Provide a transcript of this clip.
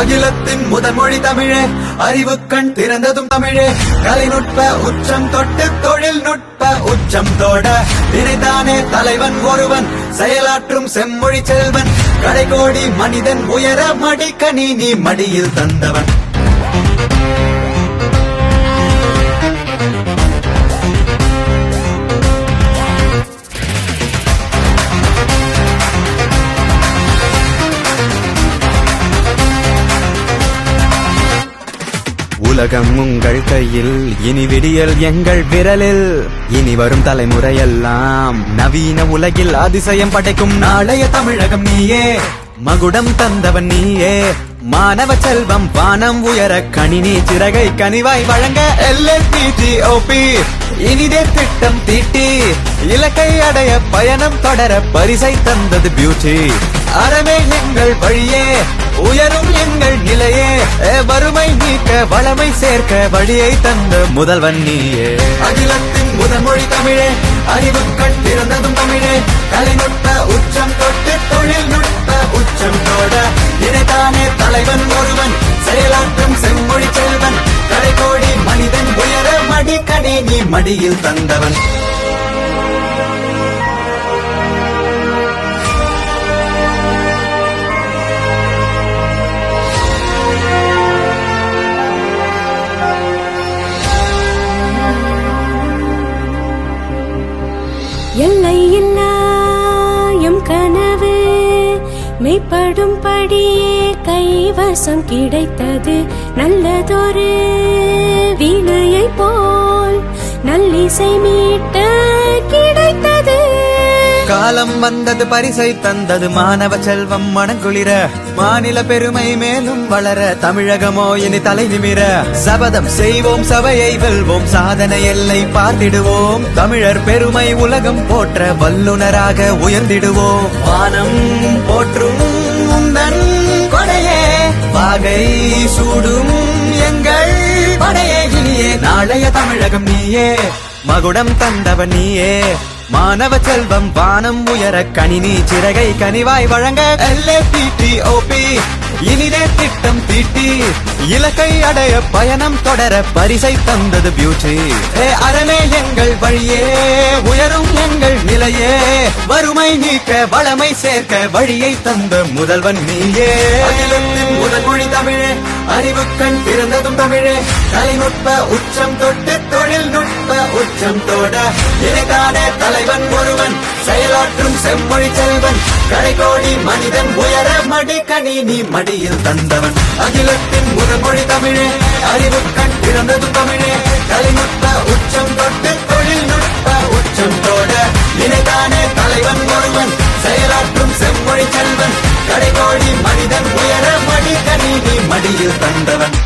அகிலத்தின் முதன்மொழி தமிழே. அறிவு கண் திறந்ததும் தமிழே. கலைநுட்ப உச்சம் தொட்டு தொழில்நுட்ப உச்சம் தோட. நினைத்தானே தலைவன் ஒருவன் செயலாற்றும் செம்மொழி செல்வன். கடைகோடி மனிதன் உயர மடிக்கணி நீ மடியில் தந்தவன். உலகம் உங்கள் கையில். இனி விடியல் எங்கள் விரலில். இனி வரும் தலைமுறையெல்லாம் நவீன உலகில் அதிசயம் படைக்கும் நாளைய தமிழகம் நீயே. மகுடம் தந்தவன் நீயே. மாணவ செல்வம் வானம் உயர கணினி சிறகை கனிவாய் வழங்க எல்எல்பிஜிஓபி இனிதே திட்டம் தீட்டி. இலக்கை அடைய பயணம் தொடர பரிசை தந்தது பியூட்டி அறமே எங்கள் வழியே உயரும் எங்கள் நிலையே. வறுமை நீக்க வளமை சேர்க்க வழியை தந்த முதல்வன் நீயே அகிலத்தின் முதன்மொழி தமிழே அறிவு கண் திறந்ததும் தமிழே. கலைநுட்ப உச்சம் தொட்டு தொழில்நுட்ப உச்சம் தோட நினைத்தானே தலைவன் ஒருவன் செயலாற்றும் செம்மொழி செல்வன். கடைகோடி மனிதன் உயர மடிக்கணி நீ மடியில் தந்தவன். மெய்ப்படும்படியே கைவசம் கிடைத்தது நல்லதொரு வீணையை போல் நல்லிசை மீட்ட காலம் வந்தது பரிசை தந்தது மாணவ செல்வம் மனங்குளிர. மாநில பெருமை மேலும் வளர தமிழகமோ இனி தலை நிமிர. சபதம் செய்வோம் சபையை வெல்வோம் சாதனை எல்லை பார்த்திடுவோம். தமிழர் பெருமை உலகம் போற்ற வல்லுனராக உயர்ந்திடுவோம். வானம் போற்றும் உந்தன் கொடையே வாகை சூடும் எங்கள் படையே. இனியே நாளைய தமிழகம் நீயே மகுடம் தந்தவன் நீயே. மாணவ செல்வம் வானம் உயர கணினி சிறகை கனிவாய் வழங்க எல்ஏபிடிஓபி இனிதே திட்டம் தீட்டி. இலக்கை அடைய பயணம் தொடர பரிசை தந்தது பியூட்டி ஏ அரணே எங்கள் வழியே. உயரும் எங்கள் நிலையே. வறுமை நீக்க வளமை சேர்க்க வழியை தந்த முதல்வன் நீயே. அகிலத்தின் முதல் மொழி தமிழே. அறிவு கண் திறந்ததும் தமிழே. தொழில்நுட்ப உச்சம் தொட்டு தொழில்நுட்ப உச்சம் தோட நினைத்தானே தலைவன் ஒருவன் செயலாற்றும் செம்மொழி செல்வன். கடைகோடி மனிதன் உயர மடிக்கணி நீ மடியில் தந்தவன். அகிலத்தின் முதமொழி தமிழே அறிவு கண் பிறந்தது தமிழே. கலைநுட்ப உச்சம் தொட்டு தொழில்நுட்ப உச்சம் தோட நினைத்தானே தலைவன் ஒருவன் செயலாற்றும் செம்மொழி செல்வன். கடைகோடி மனிதன் உயர மடிக்கணி நீ மடியில் தந்தவன்.